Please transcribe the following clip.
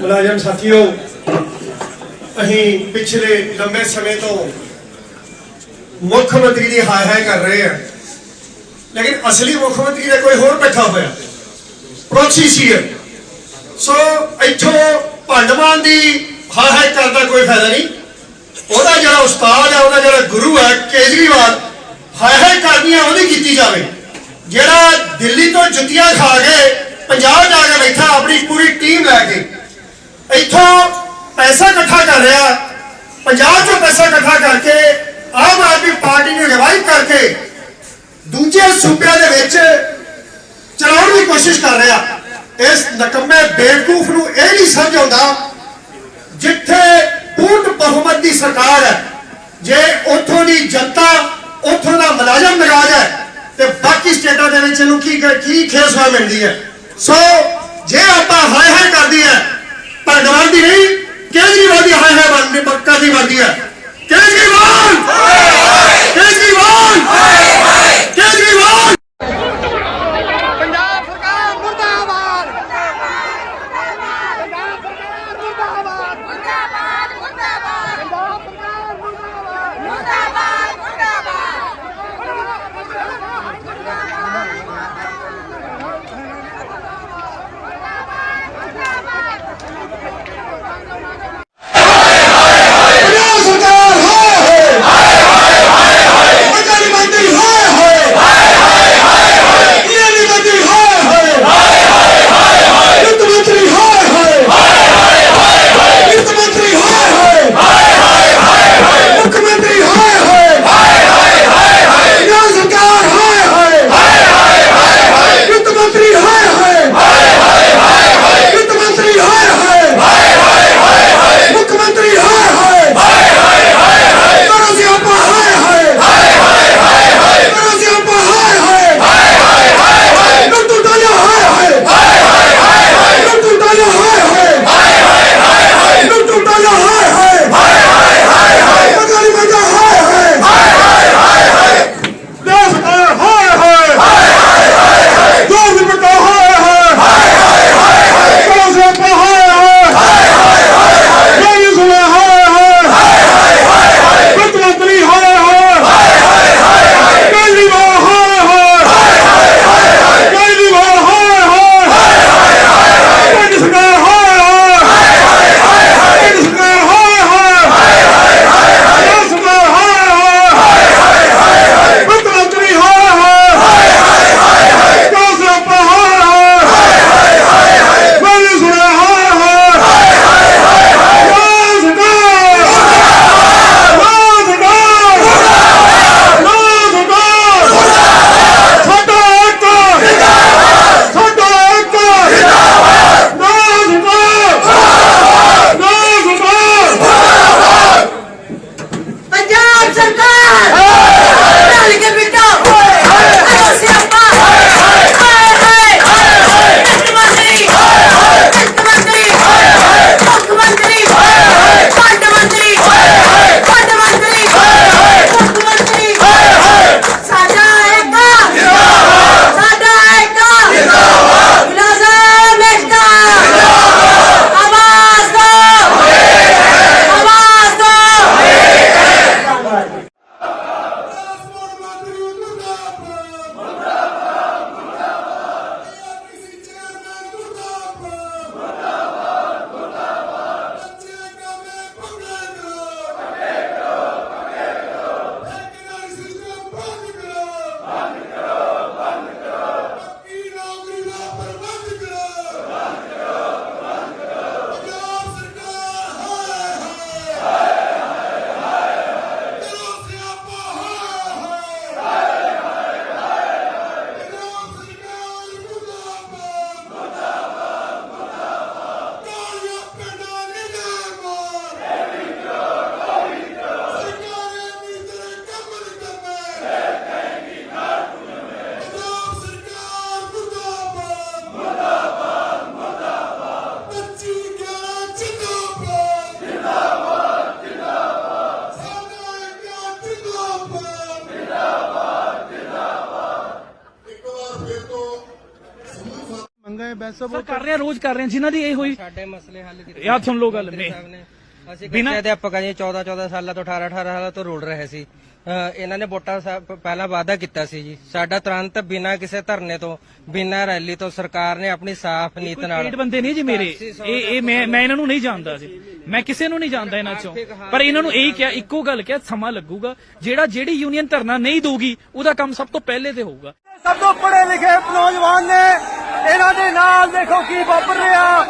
ਮੁਲਾਜ਼ਮ ਸਾਥੀਓ, ਅਸੀਂ ਪਿਛਲੇ ਲੰਬੇ ਸਮੇਂ ਤੋਂ ਮੁੱਖ ਮੰਤਰੀ ਦੀ ਹਾਏ ਹਾਏ ਕਰ ਰਹੇ ਹਾਂ। ਲੇਕਿਨ ਅਸਲੀ ਮੁੱਖ ਮੰਤਰੀ ਦਾ ਕੋਈ ਹੋਰ ਬੈਠਾ ਹੋਇਆ। ਪ੍ਰੋਕਸੀ ਸੀ ਸੋ ਇੱਥੋਂ ਭੰਡਮਾਨ ਦੀ ਹਾਏ ਹਾਏ ਕਰਨ ਦਾ ਕੋਈ ਫਾਇਦਾ ਨਹੀਂ। ਉਹਦਾ ਜਿਹੜਾ ਉਸਤਾਦ ਹੈ ਉਹਦਾ ਜਿਹੜਾ ਗੁਰੂ ਹੈ ਕੇਜਰੀਵਾਲ, ਹਾਏ ਹਾਏ ਕਰਨੀਆਂ ਉਹਦੀ ਕੀਤੀ ਜਾਵੇ। ਜਿਹੜਾ ਦਿੱਲੀ ਤੋਂ ਜੁੱਤੀਆਂ ਖਾ ਕੇ ਪੰਜਾਬ ਜਾ ਕੇ ਬੈਠਾ, ਆਪਣੀ ਪੂਰੀ ਟੀਮ ਲੈ ਕੇ ਪੈਸਾ ਇਕੱਠਾ ਕਰ ਰਿਹਾ ਪੰਜਾਬ ਚੋਂ ਪੈਸਾ ਇਕੱਠਾ ਕਰਕੇ ਆਮ ਆਦਮੀ ਪਾਰਟੀ ਨੂੰ ਰਿਵਾਈਵ ਕਰਕੇ ਦੂਜੇ ਸੂਬਿਆਂ ਦੇ ਵਿੱਚ ਚਲਾਉਣ ਦੀ ਕੋਸ਼ਿਸ਼ ਕਰ ਰਿਹਾ। ਇਸ ਨਕਮੇ ਬੇਵਕੂਫ ਨੂੰ ਇਹ ਨਹੀਂ ਸਮਝ ਆਉਂਦਾ ਜਿੱਥੇ ਪੂਰਨ ਬਹੁਮਤ ਦੀ ਸਰਕਾਰ ਹੈ, ਜੇ ਉੱਥੋਂ ਦੀ ਜਨਤਾ ਉੱਥੋਂ ਦਾ ਮੁਲਾਜ਼ਮ ਨਾਰਾਜ਼ ਹੈ, ਤੇ ਬਾਕੀ ਸਟੇਟਾਂ ਦੇ ਵਿੱਚ ਇਹਨੂੰ ਕੀ ਕੀ ਖੇਸਵਾ ਮਿਲਦੀ ਹੈ। ਸੋ ਜੇ ਆਪਾਂ ਹਾਏ ਹਾਏ ਕਰਦੀ ਹੈ, ਭਗਵਾਨ ਦੀ ਨਹੀਂ ਕੇਜਰੀਵਾਲ ਦੀ ਹਾਏ ਹਾਏ ਬਣਦੀ ਪੱਕਾ ਦੀ ਬਣਦੀ ਗਏ ਬੈਸਾ ਸਰ ਕਰ ਰਹੇ ਆ ਰੋਜ਼ ਕਰ ਰਹੇ ਆ। ਜਿਨ੍ਹਾਂ ਦੀ ਇਹ ਹੋਈ ਸਾਡੇ ਮਸਲੇ ਹੱਲ ਕੀਤੇ। ਯਾਰ ਸੁਣ ਲਓ ਗੱਲ ਮੈਂ ਅਸੀਂ ਕੱਚੇ ਅਧਿਆਪਕ ਜੀ 14 14 ਸਾਲਾਂ ਤੋਂ 18 18 ਸਾਲਾਂ ਤੋਂ ਰੁਲ ਰਹੇ ਸੀ। ਇਹਨਾਂ ਨੇ ਵੋਟਾਂ ਪਹਿਲਾਂ ਵਾਅਦਾ ਕੀਤਾ ਸੀ ਜੀ। ਸਾਡਾ ਤੁਰੰਤ ਬਿਨਾਂ ਕਿਸੇ ਧਰਨੇ ਤੋਂ ਬਿਨਾਂ ਰੈਲੀ ਤੋਂ ਸਰਕਾਰ ਨੇ ਆਪਣੀ ਸਾਫ਼ ਨੀਤ ਨਾਲ ਪੇਡ ਬੰਦੇ ਨਹੀਂ ਜੀ ਮੇਰੇ। ਇਹ ਇਹ ਮੈਂ ਮੈਂ ਇਹਨਾਂ ਨੂੰ ਨਹੀਂ ਜਾਣਦਾ ਜੀ। ਮੈਂ ਕਿਸੇ ਨੂੰ ਨਹੀਂ ਜਾਣਦਾ ਇਹਨਾਂ ਚੋਂ। ਪਰ ਇਹਨਾਂ ਨੂੰ ਇਹੀ ਕਿਹਾ ਇੱਕੋ ਗੱਲ ਕਿਹਾ ਸਮਾਂ ਲੱਗੂਗਾ। ਜਿਹੜਾ ਜਿਹੜੀ ਯੂਨੀਅਨ ਧਰਨਾ ਨਹੀਂ ਦਊਗੀ ਉਹਦਾ ਕੰਮ ਸਭ ਤੋਂ ਪਹਿਲੇ ਤੇ ਹੋਊਗਾ। ਸਭ ਤੋਂ ਪੜ੍ਹੇ ਲਿਖੇ ਨੌਜਵਾਨ ਨੇ ਇਹਨਾਂ ਦੇ ਨਾਲ ਦੇਖੋ ਕੀ ਵਾਪਰ ਰਿਹਾ।